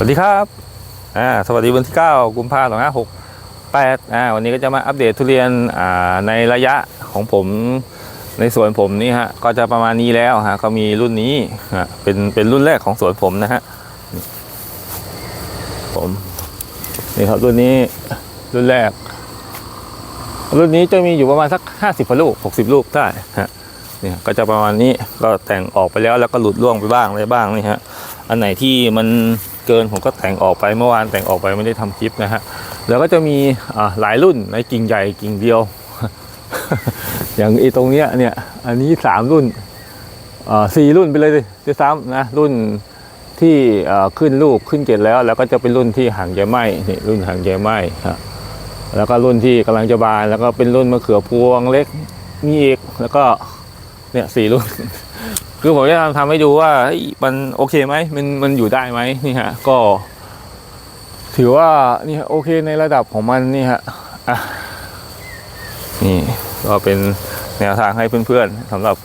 สวัสดีครับ อ่า สวัสดีวันที่ 9 กุมภาพันธ์2568 อ่า วันนี้ก็จะมาอัปเดตทุเรียน อ่า ในระยะของผม ในสวนผมนี่ฮะ ก็จะประมาณนี้แล้วฮะ ก็มีรุ่นนี้ฮะ เป็น เป็นรุ่นแรกของสวนผมนะฮะ ผม นี่ครับรุ่นนี้ รุ่นแรก รุ่นนี้จะมีอยู่ประมาณสัก 50พลูก 60 ลูกได้ฮะ เนี่ย ก็จะประมาณนี้ ก็แต่งออกไปแล้ว แล้วก็หลุดร่วงไปบ้างอะไรบ้างนี่ฮะ อันไหนที่มันเกินผมก็แต่งออกไปเมื่อวานแต่งออกไปไม่ได้ทำคลิปนะฮะแล้วก็จะมีหลายรุ่นในกิ่งใหญ่กิ่งเดียว อย่างไอ้ตรงเนี้ยเนี่ยอันนี้สามรุ่นอ่าสี่รุ่นไปเลยด้วยซ้ำนะรุ่นที่ขึ้นลูกขึ้นเกตแล้ว แล้วก็จะเป็นรุ่นที่หางใยไหมนี่รุ่นหางใยไหมฮะแล้วก็รุ่นที่กำลังจะบาน แล้วก็เป็นรุ่นมะเขือพวงเล็กมีเอกแล้วก็เนี่ยสี่รุ่น คือผมจะทำทำให้ดูว่ามันโอเคไหมมันมันอยู่ได้ไหมนี่ฮะก็ ถือว่านี่โอเคในระดับของมันนี่ฮะอะนี่ก็เป็นแนวทางให้เพื่อนๆสำหรับ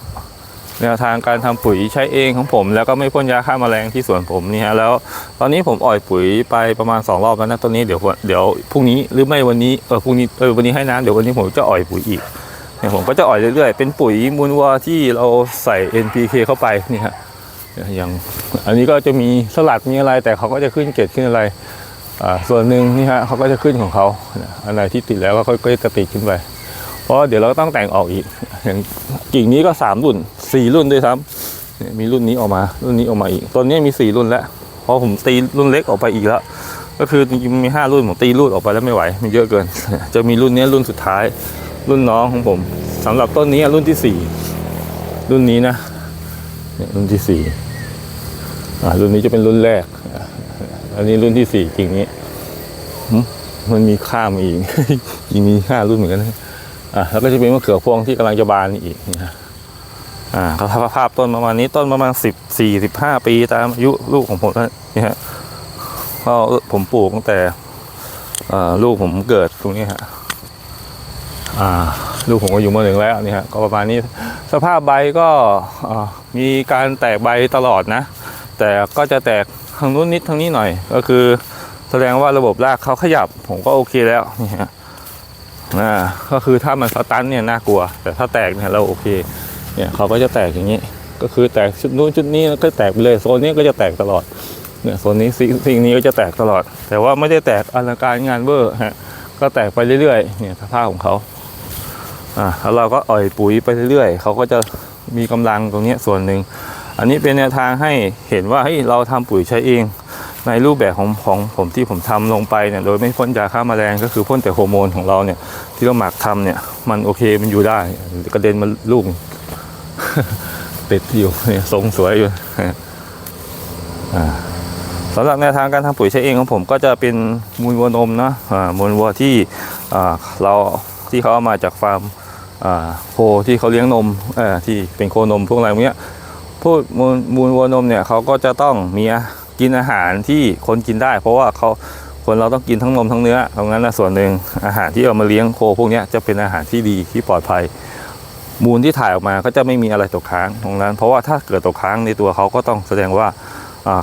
แนวทางการทำปุ๋ยใช้เองของผม แล้วก็ไม่พ่นยาฆ่าแมลงที่สวนผมนี่ฮะแล้ว ตอนนี้ผมอ่อยปุ๋ยไปประมาณสองรอบแล้วนะตอนนี้เดี๋ยวเดี๋ยวพรุ่งนี้หรือไม่วันนี้เออพรุ่งนี้เออวันนี้ให้น้ำเดี๋ยววันนี้ผมจะอ่อยปุ๋ยอีก เนี่ยผมก็จะอ่อยเรื่อยๆ เป็นปุ๋ยมูลวัวที่เราใส่ NPK เข้าไปนี่ฮะอย่างอันนี้ก็จะมีสลัดมีอะไร แต่เขาก็จะขึ้นเกรดขึ้นอะไรอ่าส่วนหนึ่งนี่ฮะเขาก็จะขึ้นของเขาอันไหนที่ติดแล้วก็ค่อยๆจะติดขึ้นไป เพราะเดี๋ยวเราก็ต้องแต่งออกอีก อย่างกิ่งนี้ก็สามรุ่นสี่รุ่นด้วยซ้ำมีรุ่นนี้ออกมารุ่นนี้ออกมาอีกตอนนี้มีสี่รุ่นแล้วเพราะผมตีรุ่นเล็กออกไปอีกแล้ว ก็คือมีห้ารุ่นผมตีรุ่นออกไปแล้วไม่ไหวมันเยอะเกิน จะมีรุ่นนี้รุ่นสุดท้าย รุ่นน้องของผมสำหรับต้นนี้รุ่นที่สี่รุ่นนี้นะเนี่ยรุ่นที่สี่อ่ารุ่นนี้จะเป็นรุ่นแรก อันนี้รุ่นที่สี่จริงนี้มันมีข้ามอีกจริงมีห้ารุ่นเหมือนกันนะอ่าแล้วก็จะเป็นมะเขือพวงที่กำลังจะบานอีกนะอ่าก็สภาพต้นประมาณนี้ต้นประมาณสิบสี่สิบห้าปีตามอายุลูกของผมนะนี่ฮะก็ผมปลูกตั้งแต่อ่าลูกผมเกิดตรงนี้ฮะ ลูกผมก็อยู่มหนึ่งแล้วนี่ฮะก็ประมาณนี้สภาพใบก็มีการแตกใบตลอดนะ แต่ก็จะแตกทางนู้นนิดทางนี้หน่อย ก็คือแสดงว่าระบบรากเขาขยับผมก็โอเคแล้วนี่ฮะอ่าก็คือถ้ามันสตันเนี่ยน่ากลัว แต่ถ้าแตกเนี่ยเราโอเคเนี่ยเขาก็จะแตกอย่างนี้ ก็คือแตกชุดนู้นชุดนี้ก็แตกไปเลยโซนนี้ก็จะแตกตลอดเนี่ยโซนนี้สิ่งสิ่งนี้ก็จะแตกตลอด แต่ว่าไม่ได้แตกอลังการงานเวอร์ฮะก็แตกไปเรื่อยๆเนี่ยสภาพของเขา อ่าแล้วเราก็อ่อยปุ๋ยไปเรื่อยๆเขาก็จะมีกำลังตรงนี้ส่วนหนึ่ง อันนี้เป็นแนวทางให้เห็นว่าเฮ้ยเราทำปุ๋ยใช้เอง ในรูปแบบของของผมที่ผมทำลงไปเนี่ยโดยไม่พ่นยาฆ่าแมลงก็คือพ่นแต่ฮอร์โมนของเราเนี่ย ที่เราหมักทำเนี่ย มันโอเคมันอยู่ได้กระเด็นมาลูกติดอยู่เนี่ยทรงสวยอยู่สำหรับแนวทางการทำปุ๋ยใช้เองของผมก็จะเป็นมูลวัวนมนะมูลวัวที่เราที่เขาเอามาจากฟาร์ม โคที่เขาเลี้ยงนมที่เป็นโคนมพวกอะไรพวกนี้พวกมูลมูลวัวนมเนี่ยเขาก็จะต้องมีกินอาหารที่คนกินได้ เพราะว่าเขาคนเราต้องกินทั้งนมทั้งเนื้อตรงนั้นนะส่วนหนึ่งอาหารที่เอามาเลี้ยงโคพวกนี้จะเป็นอาหารที่ดีที่ปลอดภัย มูลที่ถ่ายออกมาก็จะไม่มีอะไรตกค้างตรงนั้น เพราะว่าถ้าเกิดตกค้างในตัวเขาก็ต้องแสดงว่า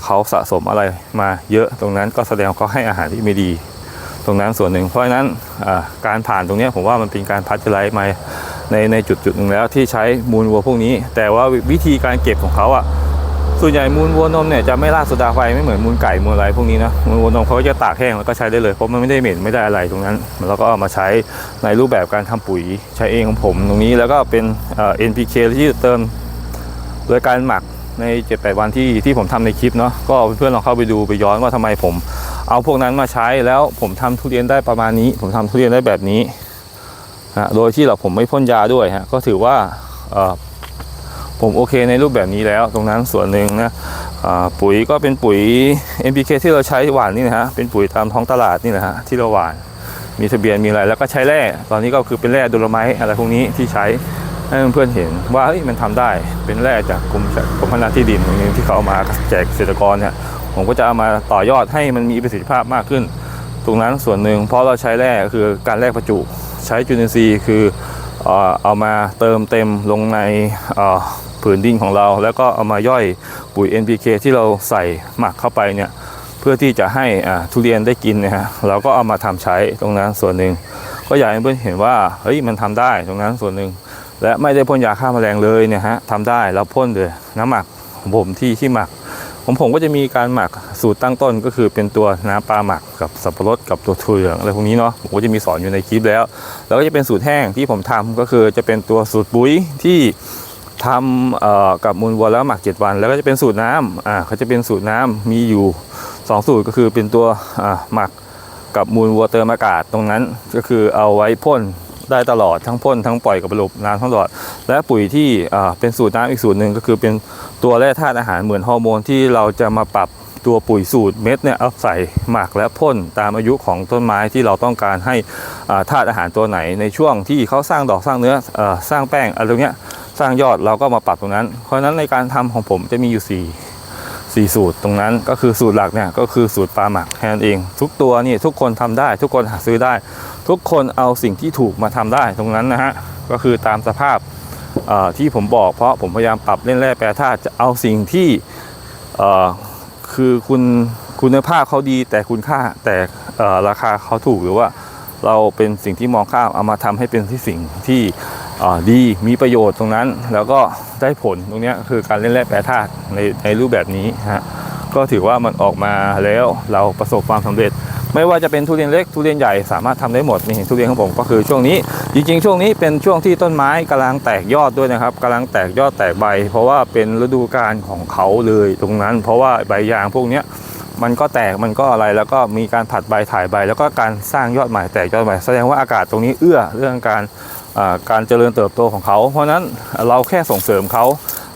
เขาสะสมอะไรมาเยอะตรงนั้นก็แสดงเขาให้อาหารที่ไม่ดี ตรงนั้นส่วนหนึ่งเพราะฉะนั้นการผ่านตรงนี้ผมว่ามันเป็นการพัชไลท์มา ในในจุดจุดหนึ่งแล้วที่ใช้มูลวัวพวกนี้ แต่ว่าวิธีการเก็บของเขาอะส่วนใหญ่มูลวัวนมเนี่ยจะไม่ราดโซดาไฟไม่เหมือนมูลไก่มูลอะไรพวกนี้นะมูลวัวนมเขาก็จะตากแห้งแล้วก็ใช้ได้เลยเพราะมันไม่ได้เหม็นไม่ได้อะไรตรงนั้นแล้วก็เอามาใช้ในรูปแบบการทำปุ๋ยใช้เองของผมตรงนี้แล้วก็เป็นเอ่อ NPK ที่เติมโดยการหมักใน 7-8 วันที่ที่ผมทำในคลิปเนาะก็เพื่อนๆลองเข้าไปดูไปย้อนว่าทำไมผม เอาพวกนั้นมาใช้แล้วผมทำทุเรียนได้ประมาณนี้ ผมทำทุเรียนได้แบบนี้ ฮะโดยที่เราผมไม่พ่นยาด้วยฮะก็ถือว่าผมโอเคในรูปแบบนี้แล้วตรงนั้นส่วนหนึ่งนะปุ๋ยก็เป็นปุ๋ย NPK ที่เราใช้หว่านนี่นะฮะเป็นปุ๋ยตามท้องตลาดนี่นะฮะที่เราหว่านมีทะเบียนมีอะไรแล้วก็ใช้แร่ตอนนี้ก็คือเป็นแร่ดโลไมต์อะไรพวกนี้ที่ใช้ให้เพื่อนเห็นว่าเฮ้ยมันทำได้เป็นแร่จากกรมกรมพัฒนาที่ดินตรงนี้ที่เขาเอามาแจกเกษตรกรเนี่ยผมก็จะเอามาต่อยอดให้มันมีประสิทธิภาพมากขึ้น ตรงนั้นส่วนหนึ่งเพราะเราใช้แร่คือการแลกประจุ ใช้จุลินทรีย์คือเอามาเติมเต็มลงในผืนดินของเรา แล้วก็เอามาย่อยปุ๋ย NPK ที่เราใส่หมักเข้าไปเนี่ยเพื่อที่จะให้ทุเรียนได้กินนะฮะเราก็เอามาทำใช้ตรงนั้นส่วนหนึ่งก็อยากให้เพื่อนเห็นว่าเฮ้ยมันทำได้ตรงนั้นส่วนหนึ่งและไม่ได้พ่นยาฆ่าแมลงเลยเนี่ยฮะทำได้เราพ่นเลยน้ำหมักของผมที่ที่หมักของผมก็จะมีการหมัก สูตรตั้งต้นก็คือเป็นตัวน้ำปลาหมักกับสับปะรดกับตัวถั่วเหลืองอะไรพวกนี้เนาะผมก็จะมีสอนอยู่ในคลิปแล้ว แล้วก็จะเป็นสูตรแห้งที่ผมทำก็คือจะเป็นตัวสูตรปุ๋ยที่ทำกับมูลวัวแล้วหมัก 7 วัน แล้วก็จะเป็นสูตรน้ำอ่าเขาจะเป็นสูตรน้ำมีอยู่ 2 สูตรก็คือเป็นตัวหมักกับมูลวัวเติมอากาศตรงนั้นก็คือเอาไว้พ่นได้ตลอดทั้งพ่นทั้งปล่อยกับระบบน้ำทั้งตลอด และปุ๋ยที่เป็นสูตรน้ำอีกสูตรหนึ่งก็คือเป็นตัวแร่ธาตุอาหารเหมือนฮอร์โมนที่เราจะมาปรับ ตัวปุ๋ยสูตรเม็ดเนี่ยเอาใส่หมักและพ่นตามอายุของต้นไม้ที่เราต้องการให้ธาตุอาหารตัวไหนในช่วงที่เขาสร้างดอกสร้างเนื้ออสร้างแป้งอะไรตรงเนี้ยสร้างยอดเราก็มาปรับตรงนั้น เพราะนั้นในการทำของผมจะมีอยู่ 4 4 สูตรตรงนั้นก็คือสูตรหลักเนี่ยก็คือสูตรปลาหมักแค่นั้นเอง ทุกตัวนี่ทุกคนทำได้ ทุกคนหาซื้อได้ ทุกคนเอาสิ่งที่ถูกมาทำได้ตรงนั้นนะฮะก็คือตามสภาพที่ผมบอกเพราะผมพยายามปรับเล่นแร่แปรธาตุจะเอาสิ่งที่ คือคุณคุณภาพเขาดีแต่คุณค่าแต่ราคาเขาถูกหรือว่าเราเป็นสิ่งที่มองข้ามเอามาทำให้เป็นที่สิ่งที่ดีมีประโยชน์ตรงนั้น แล้วก็ได้ผลตรงนี้คือการเล่นแร่แปรธาตุในในรูปแบบนี้ฮะก็ถือว่ามันออกมาแล้วเราประสบความสำเร็จ ไม่ว่าจะเป็นทุเรียนเล็กทุเรียนใหญ่สามารถทำได้หมดนี่ทุเรียนของผมก็คือช่วงนี้ จริงๆ ช่วงนี้เป็นช่วงที่ต้นไม้กำลังแตกยอดด้วยนะครับกำลังแตกยอดแตกใบ เพราะว่าเป็นฤดูกาลของเขาเลยตรงนั้น เพราะว่าใบยางพวกเนี้ยมันก็แตกมันก็อะไรแล้วก็มีการผัดใบถ่ายใบ แล้วก็การสร้างยอดใหม่แตกยอดใหม่แสดงว่าอากาศตรงนี้เอื้อเรื่องการการเจริญเติบโตของเขา เพราะนั้นเราแค่ส่งเสริมเขา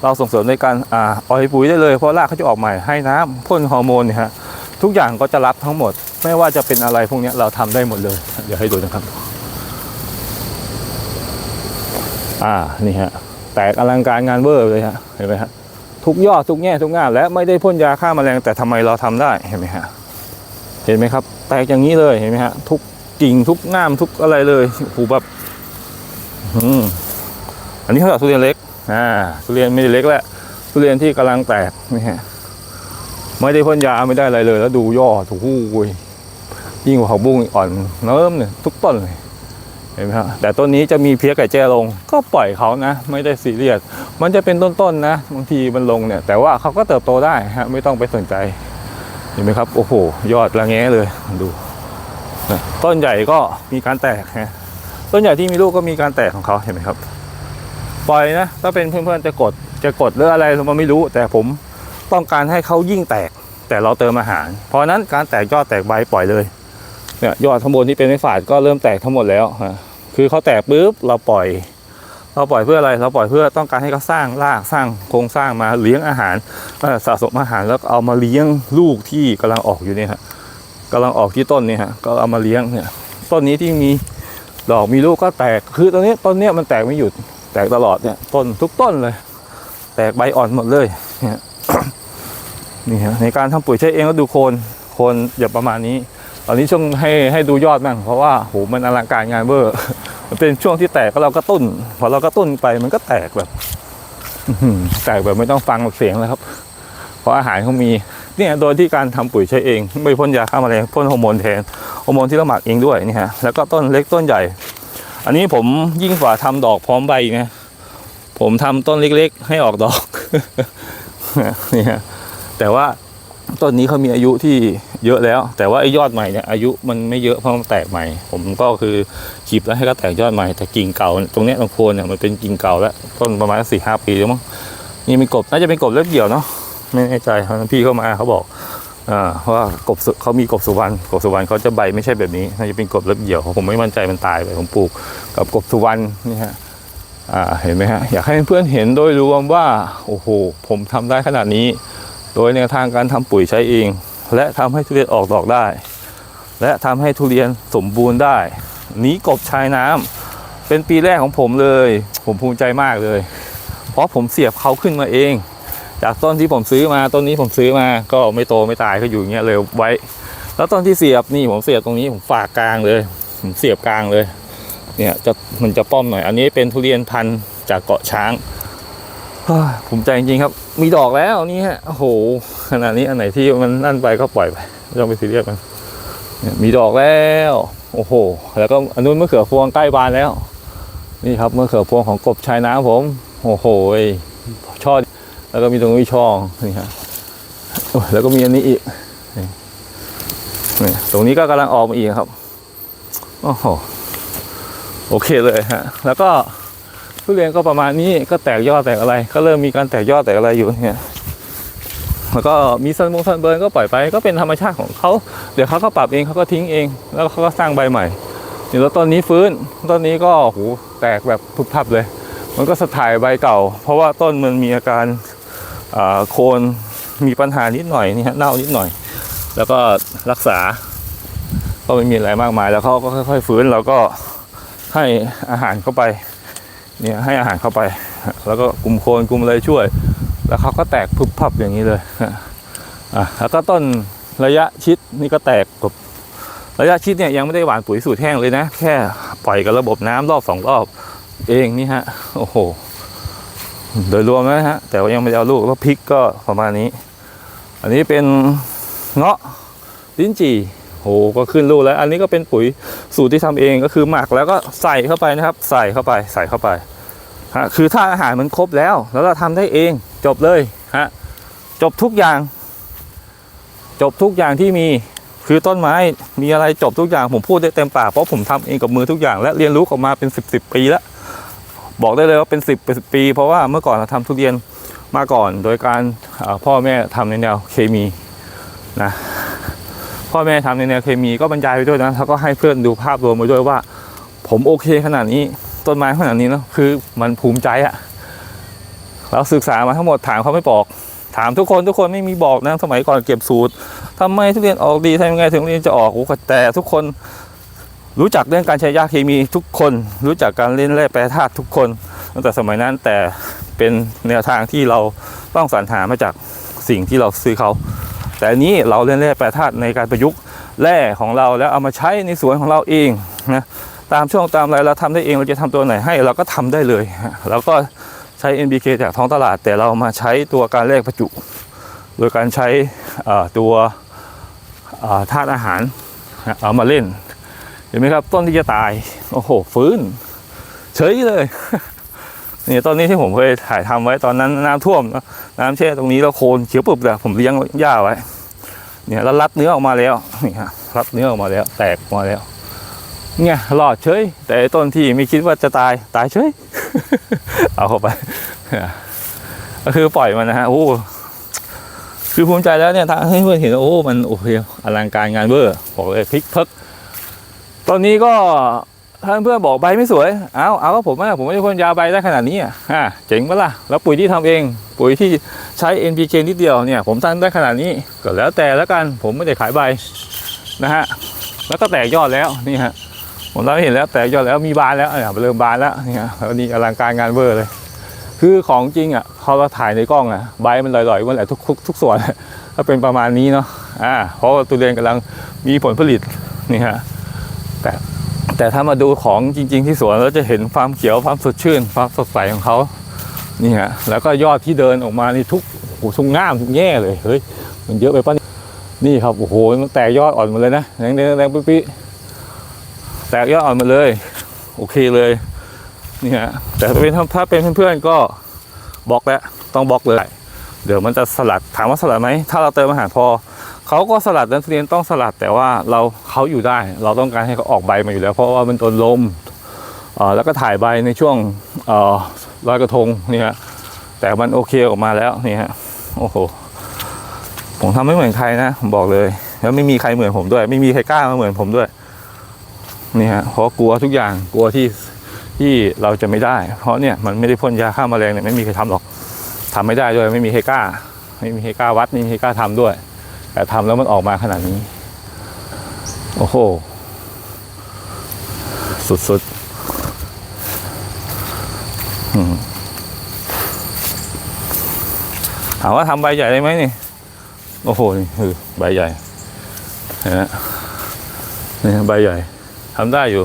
เราส่งเสริมในการอ่อยปุ๋ยได้เลยเพราะรากเขาจะออกใหม่ให้น้ำพ่นฮอร์โมนเนี่ยฮะ ทุกอย่างก็จะรับทั้งหมด ไม่ว่าจะเป็นอะไรพวกนี้เราทำได้หมดเลย เดี๋ยวให้ดูนะครับ อ่านี่ฮะแตกอลังการงานเวอร์เลยฮะเห็นไหมฮะทุกยอดทุกแง่ทุกงานและไม่ได้พ่นยาฆ่าแมลงแต่ทำไมเราทำได้เห็นไหมฮะเห็นไหมครับ แตกอย่างนี้เลยเห็นไหมฮะทุกกิ่งทุกง่ามทุกอะไรเลยโอ้โหแบบอันนี้เขาเรียกทุเรียนเล็กอ่าทุเรียนไม่ได้เล็กแล้วทุเรียนที่กำลังแตกนี่ฮะ ไม่ได้พ่นยาไม่ได้อะไรเลย แล้วดูยอดถูกหูยยิ่งกว่าเขาบุ้งอ่อนเนิ่มเนี่ยทุกต้นเลยเห็นไหมฮะแต่ต้นนี้จะมีเพี้ยไก่แจ้ลง ก็ปล่อยเขานะ ไม่ได้ซีเรียสมันจะเป็นต้นๆนนะบางทีมันลงเนี่ย แต่ว่าเขาก็เติบโตได้ฮะไม่ต้องไปสนใจเห็นไหมครับ โอ้โห ยอดระแงะเลยดูต้นใหญ่ก็มีการแตกฮะต้นใหญ่ที่มีลูกก็มีการแตกของเขาเห็นไหมครับ ปล่อยนะถ้าเป็นเพื่อนๆจะกดจะกดหรืออะไรเราไม่รู้ แต่ผม ต้องการให้เขายิ่งแตก แต่เราเติมอาหาร เพราะนั้นการแตกยอดแตกใบปล่อยเลยเนี่ยยอดข้างบนที่เป็นไม้ฝาดก็เริ่มแตกทั้งหมดแล้วฮะคือเขาแตกปุ๊บเราปล่อย เราปล่อยเพื่ออะไร เราปล่อยเพื่อต้องการให้เขาสร้างรากสร้างโครงสร้างมาเลี้ยงอาหารสะสมอาหารแล้วเอามาเลี้ยงลูกที่กำลังออกอยู่เนี่ยฮะกำลังออกที่ต้นเนี่ยฮะก็เอามาเลี้ยงเนี่ยต้นนี้ที่มีดอกมีลูกก็แตกคือตอนนี้ต้นเนี้ยมันแตกไม่หยุดแตกตลอดเนี่ยต้นทุกต้นเลย แตกใบอ่อนหมดเลยเนี่ย นี่ฮะในการทำปุ๋ยใช้เองก็ดูโคนโคนอย่าประมาณนี้ ตอนนี้ช่วงให้ให้ดูยอดบ้างเพราะว่าโหมันอลังการงานเวอร์มันเป็นช่วงที่แตกก็เราก็ตุ้น พอเราก็ตุ้นไปมันก็แตกแบบแตกแบบไม่ต้องฟังเสียงเลยครับ เพราะอาหารเขามีเนี่ยโดยที่การทำปุ๋ยใช้เอง ไม่พ่นยาฆ่าแมลงพ่นฮอร์โมนแทนฮอร์โมนที่เราหมักเองด้วยนี่ฮะแล้วก็ต้นเล็กต้นใหญ่ อันนี้ผมยิ่งกว่าทำดอกพร้อมใบนะผมทำต้นเล็กๆ ให้ออกดอกนี่ฮะ แต่ว่าต้นนี้เขามีอายุที่เยอะแล้ว แต่ว่าไอ้ยอดใหม่เนี่ยอายุมันไม่เยอะเพราะมันแตกใหม่ ผมก็คือขีบแล้วให้ก็แตกยอดใหม่ แต่กิ่งเก่าตรงเนี้ยตรงโคนเนี่ยมันเป็นกิ่งเก่าแล้วต้นประมาณสี่ห้าปีแล้วมั้งนี่มีกบน่าจะเป็นกบเล็บเดี่ยวเนาะไม่แน่ใจพี่เข้ามาเขาบอกอ่าว่ากบสุเขามีกบสุวรรณกบสุวรรณเขาจะใบไม่ใช่แบบนี้น่าจะเป็นกบเล็บเดี่ยวผมไม่มั่นใจมันตายไปผมปลูกกับกบสุวรรณนี่ฮะอ่าเห็นไหมฮะอยากให้เพื่อนเห็นโดยรวมว่าโอ้โหผมทำได้ขนาดนี้ โดยแนวทางการทำปุ๋ยใช้เอง และทำให้ทุเรียนออกดอกได้ และทำให้ทุเรียนสมบูรณ์ได้หนีกบชายน้ำเป็นปีแรกของผมเลย ผมภูมิใจมากเลย เพราะผมเสียบเขาขึ้นมาเอง จากต้นที่ผมซื้อมาต้นนี้ผมซื้อมาก็ไม่โตไม่ตายก็อยู่อย่างเงี้ยเลยไว้ แล้วต้นที่เสียบนี่ผมเสียบตรงนี้ผมฝากกลางเลยผมเสียบกลางเลยเนี่ยจะมันจะป้อมหน่อย อันนี้เป็นทุเรียนพันธุ์จากเกาะช้าง ภูมิใจจริงๆครับ มีดอกแล้วนี่ฮะโอ้โหขนาดนี้อันไหนที่มันนั่นไปก็ปล่อยไปไม่ต้องไปซีเรียสมันมีดอกแล้ว โอ้โห แล้วก็อันนู้นมะเขือพวงใกล้บานแล้ว นี่ครับมะเขือพวงของกบชายน้ำผม โอ้โหช่อแล้วก็มีตรงนี้ช่องนี่ฮะแล้วก็มีอันนี้อีกนี่ตรงนี้ก็กำลังออกมาอีกครับโอ้โหโอเคเลยฮะ แล้วก็ ทุเรียนก็ประมาณนี้ก็แตกยอดแตกอะไร ก็เริ่มมีการแตกยอดแตกอะไรอยู่เนี่ยแล้วก็มีซันบงซันเบิร์นก็ปล่อยไปก็เป็นธรรมชาติของเขาเดี๋ยวเขาก็ปรับเองเขาก็ทิ้งเอง แล้วเขาก็สร้างใบใหม่นี่แล้วต้นนี้ฟื้นต้นนี้ก็โหแตกแบบพุบพับเลย มันก็สถ่ายใบเก่า เพราะว่าต้นมันมีอาการอ่าโคนมีปัญหานิดหน่อยนี่ฮะเน่านิดหน่อย แล้วก็รักษา ก็ไม่มีอะไรมากมาย แล้วเขาก็ค่อย ๆ ฟื้นเราก็ให้อาหารเข้าไป เนี่ยให้อาหารเข้าไป แล้วก็กลุ่มโคนกลุ่มอะไรช่วย แล้วเขาก็แตกพุบพับอย่างนี้เลยอะแล้วก็ต้นระยะชิดนี่ก็แตกกบระยะชิดเนี่ยยังไม่ได้หว่านปุ๋ยสูตรแห้งเลยนะ แค่ปล่อยกับระบบน้ำรอบสองรอบเองนี่ฮะโอ้โหโดยรวมนะฮะ แต่ว่ายังไม่ได้เอาลูกแล้วพริกก็ประมาณนี้ อันนี้เป็นเงาะลิ้นจี่ โหก็ขึ้นลูกแล้ว อันนี้ก็เป็นปุ๋ยสูตรที่ทำเองก็คือหมักแล้วก็ใส่เข้าไปนะครับ ใส่เข้าไปใส่เข้าไปฮะคือถ้าอาหารมันครบแล้ว แล้วเราทำได้เองจบเลยฮะจบทุกอย่าง จบทุกอย่างที่มีคือต้นไม้มีอะไรจบทุกอย่างผมพูดได้เต็มปากเพราะผมทำเองกับมือทุกอย่าง และเรียนรู้ออกมาเป็นสิบสิบปีแล้ว บอกได้เลยว่าเป็นสิบเป็น10ปี เพราะว่าเมื่อก่อนเราทำทุเรียนมาก่อน โดยการพ่อแม่ทำในแนวเคมีนะ พ่อแม่ทำในแนวเคมีก็บรรยายไปด้วยนะแล้วก็ให้เพื่อนดูภาพรวมไปด้วยว่า ผมโอเคขนาดนี้ต้นไม้ขนาดนี้นะคือมันภูมิใจอะเราศึกษามาทั้งหมดถามเขาไม่บอก ถามทุกคนทุกคนไม่มีบอกนะสมัยก่อนเก็บสูตรทำไมทุเรียนออกดีทำยังไงถึงเรียนจะออกโอ้แต่ทุกคนรู้จักเรื่องการใช้ยาเคมีทุกคน รู้จักการเล่นแร่แปรธาตุทุกคนตั้งแต่สมัยนั้นแต่เป็นแนวทางที่เราต้องสรรหามาจากสิ่งที่เราซื้อเขา แต่อันนี้เราเล่นแร่แปรธาตุในการประยุกต์แร่ของเราแล้วเอามาใช้ในสวนของเราเองนะตามช่วงตามอะไรเราทำได้เองเราจะทำตัวไหนให้เราก็ทำได้เลยเราก็ใช้ NBK จากท้องตลาด แต่เรามาใช้ตัวการแลกประจุ โดยการใช้ตัวธาตุอาหารเอามาเล่นเห็นไหมครับต้นที่จะตายโอ้โหฟื้นเฉยเลย นี่ต้นนี้ที่ผมเคยถ่ายทำไว้ตอนนั้นน้ำท่วมนะน้ำแช่ตรงนี้แล้วโคนเขียวปุบเลยผมเลี้ยงหญ้าไว้ เนี่ยแล้วรัดเนื้อออกมาแล้วนี่ฮะรัดเนื้อออกมาแล้ว แตกออกมาแล้ว เนี่ยรอดเฉย แต่ต้นที่ไม่คิดว่าจะตายตายเฉยเอาเข้าไปก็คือปล่อยมันนะฮะโอ้คือภูมิใจแล้วเนี่ยถ้าให้เพื่อนเห็นว่าโอ้มันโอเคอลังการงานเบอร์บอกเลยพลิกเพิกตอนนี้ก็ ท่านเพื่อนบอกใบไม่สวย เอาเอาก็ผมอะผมไม่ได้พ่นยาใบได้ขนาดนี้อะอะเจ๋งปะล่ะ แล้วปุ๋ยที่ทำเอง ปุ๋ยที่ใช้ NPK นิดเดียวเนี่ย ผมทำได้ขนาดนี้ ก็แล้วแต่แล้วกัน ผมไม่ได้ขายใบนะฮะ แล้วก็แตกยอดแล้วนี่ฮะ ผมเราเห็นแล้วแตกยอดแล้วมีบานแล้วเนี่ยเริ่มบานแล้วนี่ฮะแล้วนี่อลังการงานเบอร์เลย คือของจริงอะพอเราถ่ายในกล้องอะใบมันลอยๆมันแหละทุกทุกทุกส่วนถ้าเป็นประมาณนี้เนาะ อ่า เพราะว่าตุเรียนกำลังมีผลผลิตนี่ฮะ แต่ แต่ถ้ามาดูของจริง ๆ ที่สวนเราจะเห็นความเขียวความสดชื่น ความสดใสของเขานี่ฮะแล้วก็ยอดที่เดินออกมานี่ทุกโอ้โหทุกง่ามทุกแง่เลยเฮ้ยมันเยอะไปป่ะนี่ยนี่ครับโอ้โหมันแตกยอดอ่อนหมดเลยนะแดงๆแดงๆปิ๊แตกยอดอ่อนหมาเลย โอเคเลยนี่ฮะแต่ถ้าเป็นถ้าเป็นเพื่อนๆก็บล็อกแล้วต้องบล็อกเลย เดี๋ยวมันจะสลัดถามว่าสลัดไหมถ้าเราเติมอาหารพอ เขาก็สลัดนักเรียนต้องสลัดแต่ว่าเราเขาอยู่ได้ เราต้องการให้เขาออกใบมาอยู่แล้ว เพราะว่ามันโดนลมแล้วก็ถ่ายใบในช่วงลอยกระทงนี่ฮะแต่มันโอเคออกมาแล้วนี่ฮะโอ้โหผมทำไม่เหมือนใครนะผมบอกเลย แล้วไม่มีใครเหมือนผมด้วย ไม่มีใครกล้ามาเหมือนผมด้วยนี่ฮะเพราะกลัวทุกอย่างกลัวที่ที่เราจะไม่ได้ เพราะเนี่ยมันไม่ได้พ่นยาฆ่าแมลงเนี่ยไม่มีใครทำหรอกทำไม่ได้ด้วย ไม่มีใครกล้า ไม่มีใครกล้าวัดไม่มีใครกล้าทำด้วย แต่ทำแล้วมันออกมาขนาดนี้ โอ้โห สุดๆอืมถามว่าทำใบใหญ่ได้ไหมนี่ โอ้โห นี่คือใบใหญ่เห็นไหมนี่ใบใหญ่ทำได้อยู่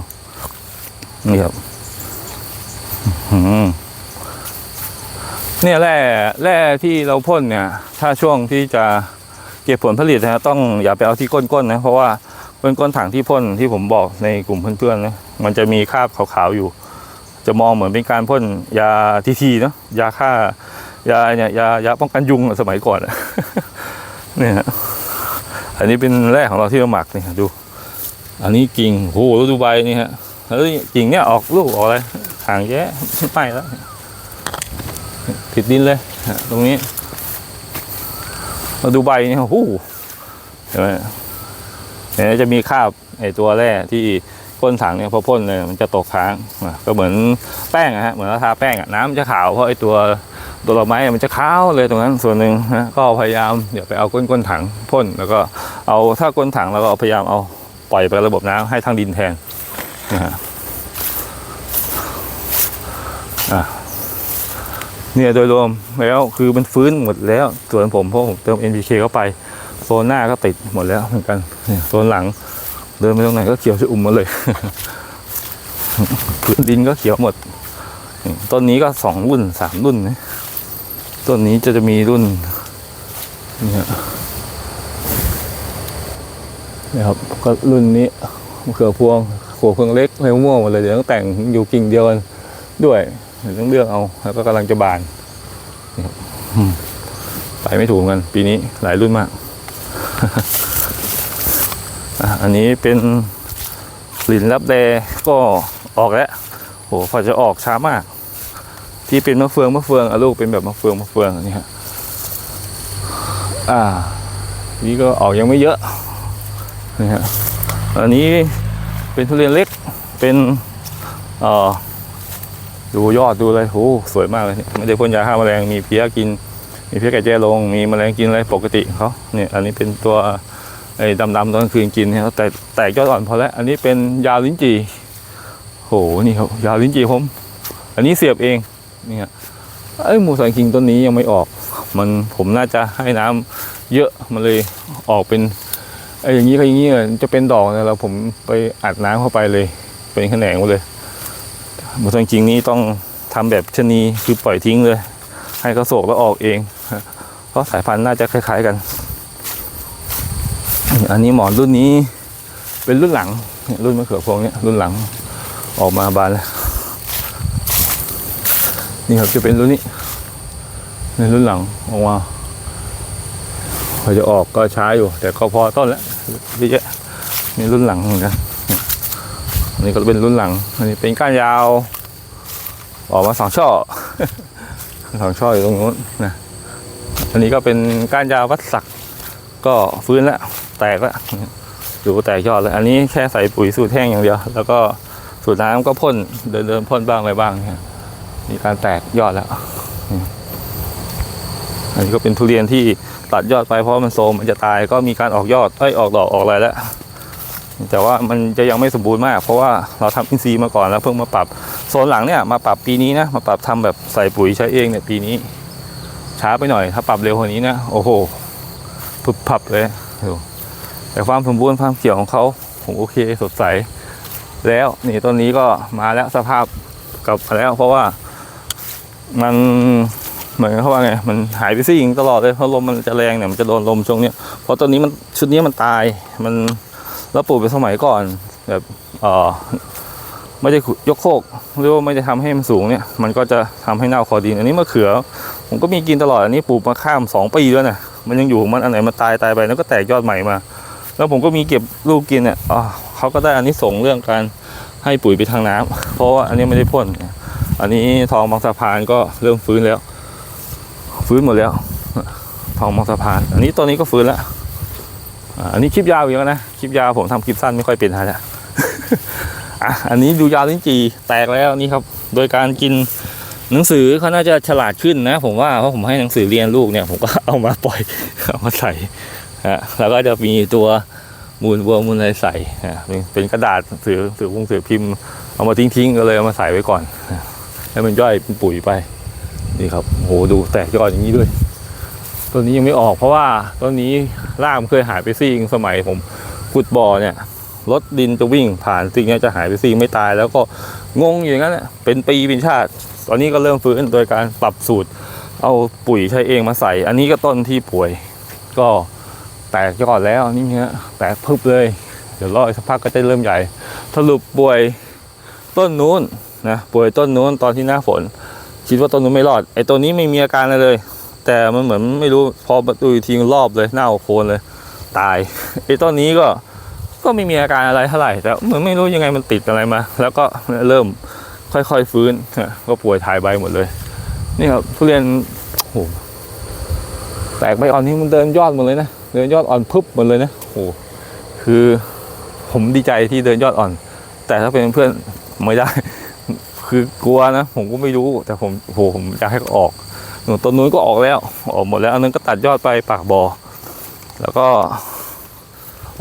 นี่ครับอืมเนี่ยแร่แร่ที่เราพ่นเนี่ย ถ้าช่วงที่จะ ก็บผลผลิตนะต้องอย่าไปเอาที่ก้นๆนะเพราะว่าก้นก้นถังที่พ่นที่ผมบอกในกลุ่มเพื่อนๆนะมันจะมีคราบขาวๆอยู่ จะมองเหมือนเป็นการพ่นยาทีทีเนาะยาฆ่ายาเนี่ยยายาป้องกันยุงสมัยก่อนเนี่ยอันนี้เป็นแรกของเราที่เราหมักนี่ดู อันนี้กิ่งโอ้โหดูใบนี่ฮะแล้วกิ่งเนี่ยออกลูกออกอะไรห่างแย่ไปแล้ว ผิดดินเลยตรงนี้ มาดูใบเนี่ยโอ้โหเห็นไหมเนี่ยจะมีคราบไอตัวแร่ที่ก้นถังเนี่ยพอพ่นเลยมันจะตกค้างอะก็เหมือนแป้งอะฮะเหมือนเราทาแป้งอะน้ำมันจะขาวเพราะไอตัวตัวดอกไม้มันจะขาวเลยตรงนั้นส่วนหนึ่งนะก็พยายามเดี๋ยวไปเอาก้นก้นถังพ่นแล้วก็เอาถ้าก้นถังเราก็พยายามเอาปล่อยไประบบน้ำให้ทางดินแทนนะฮะ เนี่ยโดยรวมแล้วคือมันฟื้นหมดแล้ว ส่วนผมเพราะผมเติม NPK เข้าไป โซนหน้าก็ติดหมดแล้วเหมือนกันเนี่ยโซนหลัง เดินไปตรงไหนก็เขียวชอุ่มหมาเลยพื้นดินก็เขียวหมดต้นนี้ก็สองรุ่นสามรุ่นนะต้นนี้จะจะมีรุ่นเนี่ยนี่ครับก็รุ่นนี้เขือพวงขัวพวงเล็กไม่ม่วงหมดเลยเดี๋ยวต้องแต่งอยู่กิ่งเดียวกันด้วย ต้องเลือกเอาแล้วก็กำลังจะบานไปไม่ถูกเหมือนกัน ปีนี้หลายรุ่นมาก อันนี้เป็นหลินรับแดก็ออกแล้วโหพอจะออกช้ามาก ที่เป็นมะเฟืองมะเฟืองอะลูกเป็นแบบมะเฟืองมะเฟืองนนี้ฮะอ่า นี่ก็ออกยังไม่เยอะนี่ฮะอันนี้เป็นทุเรียนเล็กเป็นเอ่อ ดูยอดดูเลยโอ้สวยมากเลยไม่ได้พ่นยาฆ่าแมลงมีเพี้ยกิน มีเพี้ยไก่แจ้ลง มีแมลงกินอะไรปกติเขาเนี่ยอันนี้เป็นตัวไอ้ดำๆตอนคืนกินเนี่ยแต่แตกยอดอ่อนพอแล้วอันนี้เป็นยาลิ้นจี่โหนี่ครับยาลิ้นจี่ผม อันนี้เสียบเองเนี่ยไอ้หมูสันคิงต้นนี้ยังไม่ออก มันผมน่าจะให้น้ำเยอะมันเลยออกเป็นไอ้อย่างนี้ก็อย่างนี้เลยจะเป็นดอกเนี่ยแล้วผมไปอัดน้ำเข้าไปเลย เป็นแขนงหมดเลย หมูสังจริงนี้ต้องทำแบบชนีคือปล่อยทิ้งเลย ให้เขาโศกแล้วออกเอง เพราะสายพันธุ์น่าจะคล้ายๆกัน อันนี้หมอนรุ่นนี้เป็นรุ่นหลัง รุ่นมะเขือพวงเนี่ยรุ่นหลังออกมาบานแล้ว นี่ครับจะเป็นรุ่นนี้ในรุ่นหลังออกมาพอจะออกก็ช้าอยู่ แต่ก็พอต้นแล้วเยอะแยะนี่รุ่นหลังเหมือนกัน อันนี้ก็เป็นรุ่นหลัง อันนี้เป็นก้านยาว ออกมาสองช่อสองช่ออยู่ตรงนู้นนะ อันนี้ก็เป็นก้านยาววัดศักก็ฟื้นแล้วแตกแล้วดูแตกยอดเลยอันนี้แค่ใส่ปุ๋ยสูตรแห้งอย่างเดียว แล้วก็สูตรน้ำก็พ่นเดินเดินพ่นบ้างอะไรบ้างเนี่ยมีการแตกยอดแล้ว อันนี้ก็เป็นทุเรียนที่ตัดยอดไปเพราะมันโทมมันจะตายก็มีการออกยอดเอ้ยออกดอกออกอะไรแล้ว แต่ว่ามันจะยังไม่สมบูรณ์มาก เพราะว่าเราทำอินทรีย์มาก่อนแล้วเพิ่งมาปรับโซนหลังเนี่ยมาปรับปีนี้นะมาปรับทำแบบใส่ปุ๋ยใช้เองเนี่ยปีนี้ ช้าไปหน่อย ถ้าปรับเร็วกว่านี้นะโอ้โหพึบพับเลยดูแต่ความสมบูรณ์ความเขียวของเขาผมโอเคสดใส แล้วนี่ต้นนี้ก็มาแล้วสภาพกลับมาแล้ว เพราะว่ามันเหมือนเขาว่าไงมันหายไปซิ่งตลอดเลยเพราะลมมันจะแรงเนี่ยมันจะโดนลมช่วงเนี้ยเพราะต้นนี้มันชุดนี้มันตายมัน แล้วปลูกไปสมัยก่อนแบบเออไม่ได้ยกโคกหรือว่าไม่ได้ทำให้มันสูงเนี่ย มันก็จะทำให้เน่าคอดิน อันนี้มะเขือ ผมก็มีกินตลอดอันนี้ปลูกมาข้ามสองปีแล้วนะมันยังอยู่มันอันไหนมันตายตายไปแล้วก็แตกยอดใหม่มา แล้วผมก็มีเก็บลูกกินเนี่ยอ๋อเขาก็ได้อันนี้ส่งเรื่องการให้ปุ๋ยไปทางน้ำเพราะว่าอันนี้ไม่ได้พ่นอันนี้ทองบางสะพานก็เริ่มฟื้นแล้ว ฟื้นหมดแล้ว ทองบางสะพาน อันนี้ตัวนี้ก็ฟื้นแล้ว อันนี้คลิปยาวอีกแล้วนะ คลิปยาวผมทำคลิปสั้นไม่ค่อยเป็นฮะเนี่ยอะอันนี้ดูยาวลิ้นจี่แตกแล้วนี่ครับ โดยการกินหนังสือเขาน่าจะฉลาดขึ้นนะ ผมว่าเพราะผมให้หนังสือเรียนลูกเนี่ย ผมก็เอามาปล่อยเอามาใส่ฮะแล้วก็จะมีตัวมูลวัวมูลอะไรใส่ฮะเป็นเป็นกระดาษสือสือวงสือพิมพ์เอามาทิ้งๆก็เลยเอามาใส่ไว้ก่อนให้มันย่อยเป็นปุ๋ยไปนี่ครับโหดูแตกยอดอย่างนี้ด้วย ต้นนี้ยังไม่ออกเพราะว่าต้นนี้รากมันเคยหายไปซีกสมัยผมขุดบ่อเนี่ยรถดินจะวิ่งผ่านซีกเนี้จะหายไปซีกไม่ตาย แล้วก็งงอย่างนั้นเป็นปีเป็นชาติ ตอนนี้ก็เริ่มฟื้นโดยการปรับสูตร เอาปุ๋ยใช้เองมาใส่ อันนี้ก็ต้นที่ป่วย ก็แตกยอดแล้วนี่ฮะแตกพึบเลย เดี๋ยวรออีกสักพักก็จะเริ่มใหญ่ สรุปป่วยต้นนู้นนะป่วยต้นนู้นตอนที่หน้าฝน คิดว่าต้นนู้นไม่รอดไอ้ตัวนี้ไม่มีอาการอะไรเลย แต่มันเหมือนไม่รู้พอมาดูอีกทีรอบเลยเน่าโคนเลย ตายไอ้ต้นนี้ก็ก็ไม่มีอาการอะไรเท่าไหร่แต่เหมือนไม่รู้ยังไงมันติดอะไรมา แล้วก็เริ่มค่อยๆฟื้นก็ป่วยถ่ายใบหมดเลย นี่ครับทุเรียนโอ้โหแตกใบอ่อนนี่มันเดินยอดหมดเลยนะเดินยอดอ่อนพึบหมดเลยนะโอ้คือผมดีใจที่เดินยอดอ่อน แต่ถ้าเป็นเพื่อนไม่ได้ คือกลัวนะ ผมก็ไม่รู้ แต่ผมโอ้โหผมอยากให้ออก นูต้นนู้นก็ออกแล้ว ออกหมดแล้ว อันนึงก็ตัดยอดไปปากบอแล้วก็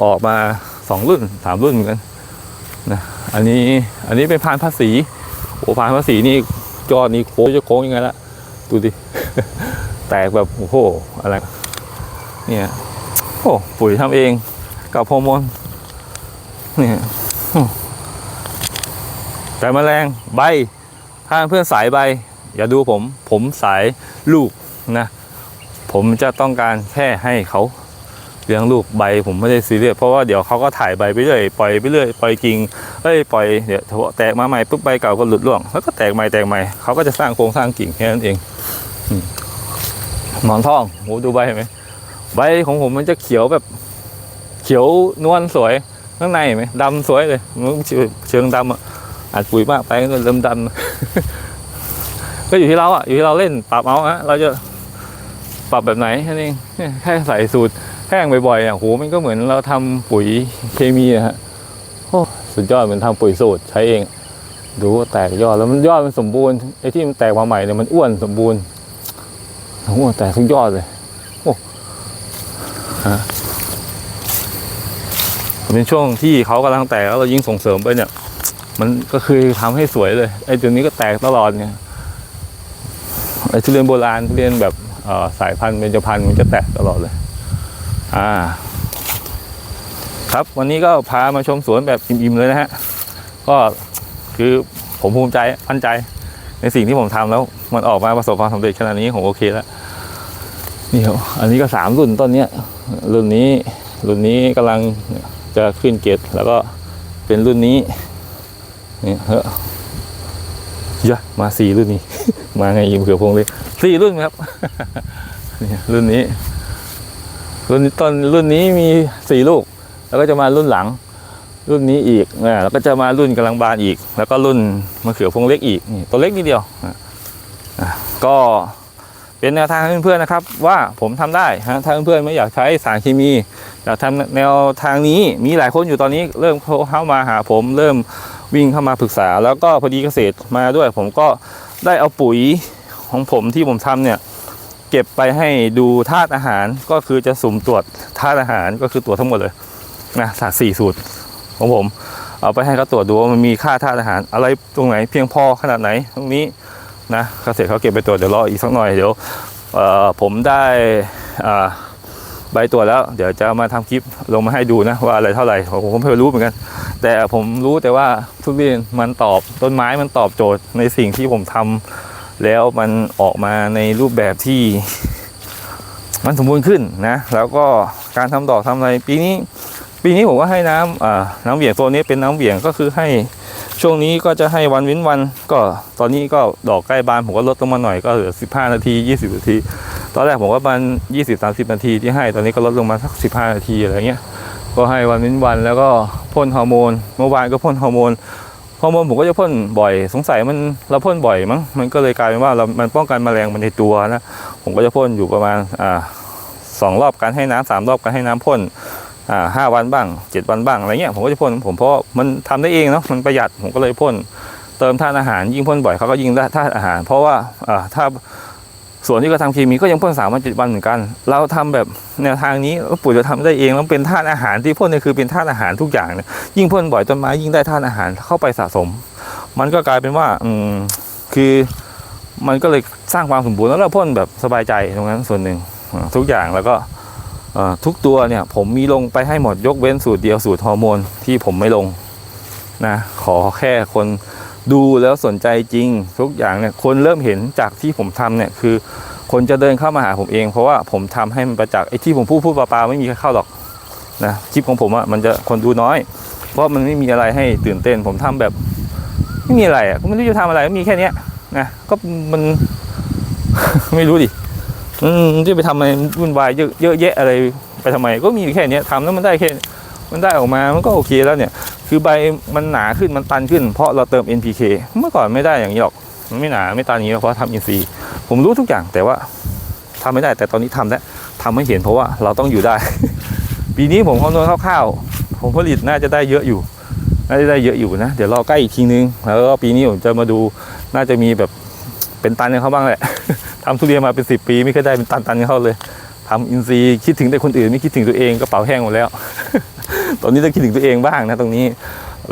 ออกมาสองรุ่นสามรุ่นเหมือนกันนะอันนี้อันนี้เป็นพานภาษีโอ้พานภาษีนี่ยอดนี่โค้งจะโค้งยังไงละดูดิ แตกแบบโอ้โหอะไรเนี่ยโอ้ปุ๋ยทำเองกับฮอร์โมนเนี่ยแต่แมลงใบถ้าเพื่อนสายใบ อย่าดูผม ผมสายลูกนะ ผมจะต้องการแค่ให้เขาเลี้ยงลูกใบผมไม่ได้ซีเรียสเพราะว่าเดี๋ยวเขาก็ถ่ายใบไปเรื่อยปล่อยไปเรื่อยปล่อยกิ่งเอ้ยปล่อยเดี๋ยวแตกมาใหม่ปุ๊บใบเก่าก็หลุดร่วงแล้วก็แตกใหม่แตกใหม่เขาก็จะสร้างโครงสร้างกิ่งแค่นั้นเองหมอนทองโหดูใบไหมใบของผมมันจะเขียวแบบเขียวนวลสวยข้างในเห็นไหมดำสวยเลยมันเชิงดำอะอาจปุ๋ยมากไปก็เริ่มดำ ก็อยู่ที่เราอะอยู่ที่เราเล่นปรับเอาฮะเราจะปรับแบบไหนแค่นี้นเองแค่ใส่สูตรแห้งบ่อยๆอะโหมันก็เหมือนเราทำปุ๋ยเคมีอะฮะโอ้สุดยอดเหมือนทำปุ๋ยสูตรใช้เอง ดูว่าแตกยอดแล้วมันยอดมันสมบูรณ์ไอ้ที่มันแตกมาใหม่เนี่ยมันอ้วนสมบูรณ์โอ้แตกทุกยอดเลยโอ้ฮะเป็นช่วงที่เขากำลังแตกแล้วเรายิ่งส่งเสริมไปเนี่ย มันก็คือทำให้สวยเลยไอ้ตัวนี้ก็แตกตลอดเนี่ย ไอ้ทุเรียนโบราณทุเรียนแบบสายพันธุ์เบญจพรรณมันจะแตกตลอดเลย อ่า ครับวันนี้ก็พามาชมสวนแบบอิ่มๆเลยนะฮะ ก็คือผมภูมิใจมั่นใจ ในสิ่งที่ผมทำแล้ว มันออกมาประสบความสำเร็จขนาดนี้ผมโอเคแล้วนี่ครับอันนี้ก็สามรุ่นต้นเนี้ยรุ่นนี้รุ่นนี้กำลังจะขึ้นเกตแล้วก็เป็นรุ่นนี้เนี่เฮ้ยมาสี่รุ่นนี้ มาไงยิมเขือพงเลยสี่รุ่นครับนี่รุ่นนี้ รุ่นต้นรุ่นนี้มีสี่ลูก แล้วก็จะมารุ่นหลัง รุ่นนี้อีกนะแล้วก็จะมารุ่นกำลังบานอีก แล้วก็รุ่นมะเขือพวงเล็กอีกนี่ตัวเล็กนิดเดียวอะก็เป็นแนวทางให้เพื่อนๆนะครับ ว่าผมทำได้ฮะถ้าเพื่อนๆไม่อยากใช้สารเคมีอยากทำแนวทางนี้มีหลายคนอยู่ตอนนี้เริ่มเข้ามาหาผมเริ่มวิ่งเข้ามาปรึกษา แล้วก็พอดีเกษตรมาด้วย ผมก็ ได้เอาปุ๋ยของผมที่ผมทำเนี่ย เก็บไปให้ดูธาตุอาหารก็คือจะสุ่มตรวจธาตุอาหารก็คือตรวจทั้งหมดเลยนะสาสี่สูตรของผม เอาไปให้เขาตรวจดูว่ามันมีค่าธาตุอาหาร อะไรตรงไหนเพียงพอขนาดไหนตรงนี้นะเกษตรเขาเก็บไปตรวจเดี๋ยวรออีกสักหน่อยเดี๋ยวผมได้อ่า ใบตรวแล้ว เดี๋ยวจะมาทำคลิปลงมาให้ดูนะว่าอะไรเท่าไหร่ผมก็ไม่รู้เหมือนกัน แต่ผมรู้แต่ว่าทุเรียนมันตอบต้นไม้มันตอบโจทย์ในสิ่งที่ผมทำแล้วมันออกมาในรูปแบบที่ มันสมบูรณ์ขึ้นนะ แล้วก็การทำดอกทำอะไรปีนี้ ปีนี้ผมก็ให้น้ำน้ำเหวี่ยงตัวนี้เป็นน้ำเหวี่ยงก็คือให้ช่วงนี้ก็จะให้วันเว้นวันก็ตอนนี้ก็ดอกใกล้บานผมก็ลดลงมาหน่อยก็เหลือ 15 นาที 20 นาที ตอนแรกผมก็ประมาณ20 30นาทีที่ให้ ตอนนี้ก็ลดลงมาสัก15นาทีอะไรเงี้ย ก็ให้วันเว้นวันแล้วก็พ่นฮอร์โมน เมื่อวานก็พ่นฮอร์โมน ฮอร์โมนผมก็จะพ่นบ่อย สงสัยมันเราพ่นบ่อยมั้ง มันก็เลยกลายเป็นว่าเรา มันป้องกันแมลงมันในตัวนะ ผมก็จะพ่นอยู่ประมาณอ่าสองรอบการให้น้ำสามรอบการให้น้ำพ่นอ่าห้าวันบ้างเจ็ดวันบ้างอะไรเงี้ย ผมก็จะพ่นผมเพราะมันทำได้เองเนาะ มันประหยัด ผมก็เลยพ่น เติมธาตุอาหารยิ่งพ่นบ่อยเขาก็ยิ่งได้ธาตุอาหาร เพราะว่าอ่าถ้า ส่วนที่เขาทำเคมีก็ยังพ่นสามวันเจ็ดวันเหมือนกัน เราทำแบบแนวทางนี้ปุ๋ยจะทำได้เองแล้วเป็นธาตุอาหารที่พ่นเนี่ยคือเป็นธาตุอาหารทุกอย่างเนี่ยยิ่งพ่นบ่อยต้นไม้ยิ่งได้ธาตุอาหารเข้าไปสะสม มันก็กลายเป็นว่าอืมคือมันก็เลยสร้างความสมบูรณ์แล้วเราพ่นแบบสบายใจตรงนั้นส่วนหนึ่งทุกอย่างแล้วก็ทุกตัวเนี่ยผมมีลงไปให้หมดยกเว้นสูตรเดียวสูตรฮอร์โมนที่ผมไม่ลงนะขอแค่คน ดูแล้วสนใจจริง ทุกอย่างเนี่ยคนเริ่มเห็นจากที่ผมทำเนี่ยคือ คนจะเดินเข้ามาหาผมเอง เพราะว่าผมทำให้มันประจักษ์ไอ้ที่ผมพูดพูดเปล่าๆไม่มีใครเข้าหรอกนะคลิปของผมอะมันจะคนดูน้อย เพราะมันไม่มีอะไรให้ตื่นเต้น ผมทำแบบไม่มีอะไรอะก็ไม่รู้จะทำอะไรมีแค่เนี้ยนะก็มัน ไม่รู้ดิอืมจะไปทำอะไรวุ่นวายเยอะเยอะแยะอะไรไปทำไม ก็มีแค่เนี้ยทำแล้วมันได้แค่ มันได้ออกมามันก็โอเคแล้วเนี่ย คือใบมันหนาขึ้นมันตันขึ้น เพราะเราเติม NPK เมื่อก่อนไม่ได้อย่างนี้หรอกมันไม่หนาไม่ตันอย่างนี้เพราะทำอินทรีย์ผมรู้ทุกอย่างแต่ว่าทำไม่ได้แต่ตอนนี้ทำแล้วทำให้เห็นเพราะว่าเราต้องอยู่ได้ ปีนี้ผมคำนวณคร่าวๆผมผลิตน่าจะได้เยอะอยู่ น่าจะได้เยอะอยู่นะ เดี๋ยวรอใกล้อีกทีนึง แล้วก็ปีนี้ผมจะมาดูน่าจะมีแบบเป็นตันเขาบ้างแหละทำทุเรียนมาเป็นสิบปี ไม่เคยได้เป็นตันๆกันเขาเลยทำอินทรีย์คิดถึงแต่คนอื่นไม่คิดถึงตัวเองกระเป๋าแห้งหมดแล้ว ตอนนี้ต้องคิดถึงตัวเองบ้างนะตรงนี้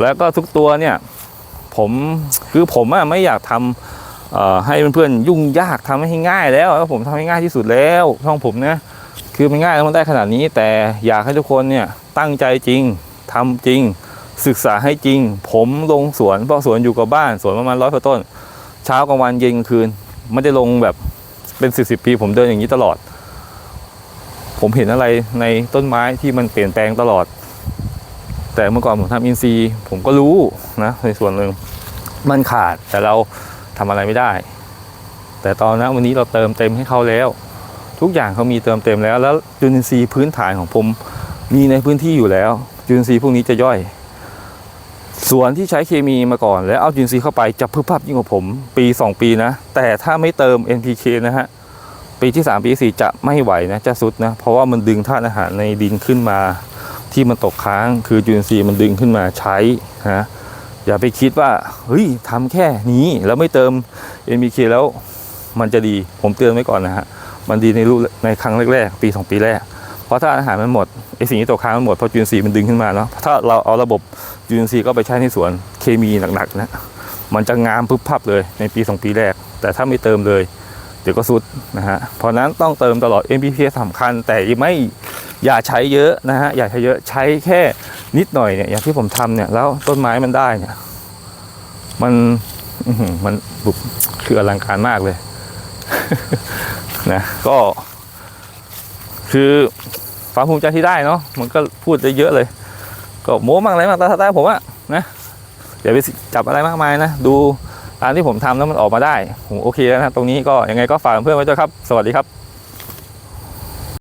แล้วก็ทุกตัวเนี่ยผมคือผมอะไม่อยากทำเอ่อให้เพื่อนๆยุ่งยากทำให้ง่ายแล้วผมทำให้ง่ายที่สุดแล้วช่องผมนะคือมันง่ายแล้วมันได้ขนาดนี้ แต่อยากให้ทุกคนเนี่ยตั้งใจจริงทำจริง ศึกษาให้จริง ผมลงสวนเพราะสวนอยู่กับบ้านสวนประมาณร้อยกว่าต้น เช้ากลางวันเย็นกลางคืนไม่ได้ลงแบบเป็นสิบสิบปี ผมเดินอย่างนี้ตลอด ผมเห็นอะไรในต้นไม้ที่มันเปลี่ยนแปลงตลอด แต่เมื่อก่อนผมทำอินซีผมก็รู้นะในส่วนหนึ่งมันขาดแต่เราทำอะไรไม่ได้ แต่ตอนนั้นวันนี้เราเติมเต็มให้เขาแล้ว ทุกอย่างเขามีเติมเต็มแล้ว แล้วจุลินทรีย์พื้นฐานของผมมีในพื้นที่อยู่แล้วจุลินทรีย์พวกนี้จะย่อยส่วนที่ใช้เคมีมาก่อน แล้วเอาจุลินทรีย์เข้าไปจะพึบพับยิ่งกว่าผมปี 2 ปีนะ แต่ถ้าไม่เติม NPK นะฮะ ปีที่ 3 ปีที่4จะไม่ไหวนะ จะสุดนะ เพราะว่ามันดึงธาตุอาหารในดินขึ้นมา ที่มันตกค้างคือจุลินทรีย์มันดึงขึ้นมาใช้นะอย่าไปคิดว่าเฮ้ยทำแค่นี้แล้วไม่เติม NPK แล้วมันจะดีผมเตือนไว้ก่อนนะฮะมันดีในรูในครั้งแรกๆ ปี 2 ปีแรก เพราะถ้าอาหารมันหมดไอสิ่งที่ตกค้างมันหมดเพราะจุลินทรีย์มันดึงขึ้นมาเนาะถ้าเราเอาระบบจุลินทรีย์ก็ไปใช้ในสวนเคมีหนักๆนะมันจะงามปุ๊บพับเลยในปี 2 ปีแรก แต่ถ้าไม่เติมเลย เดี๋ยวก็สุดนะฮะเพราะนั้นต้องเติมตลอด NPK สำคัญแต่ไม่ อย่าใช้เยอะนะฮะอย่าใช้เยอะใช้แค่นิดหน่อยเนี่ยอย่างที่ผมทำเนี่ยแล้วต้นไม้มันได้เนี่ยมันมันบุบคืออลังการมากเลยนะก็คือความภูมิใจที่ได้เนาะมันก็พูดได้เยอะเลย ก็โม้มากอะไรมากต่ถ้าผมอะนะอย่าไปจับอะไรมากมายนะ ดูตามที่ผมทำแล้วมันออกมาได้ผมโอเคแล้วนะ ตรงนี้ก็ยังไงก็ฝากเพื่อนไว้ด้วยครับ สวัสดีครับ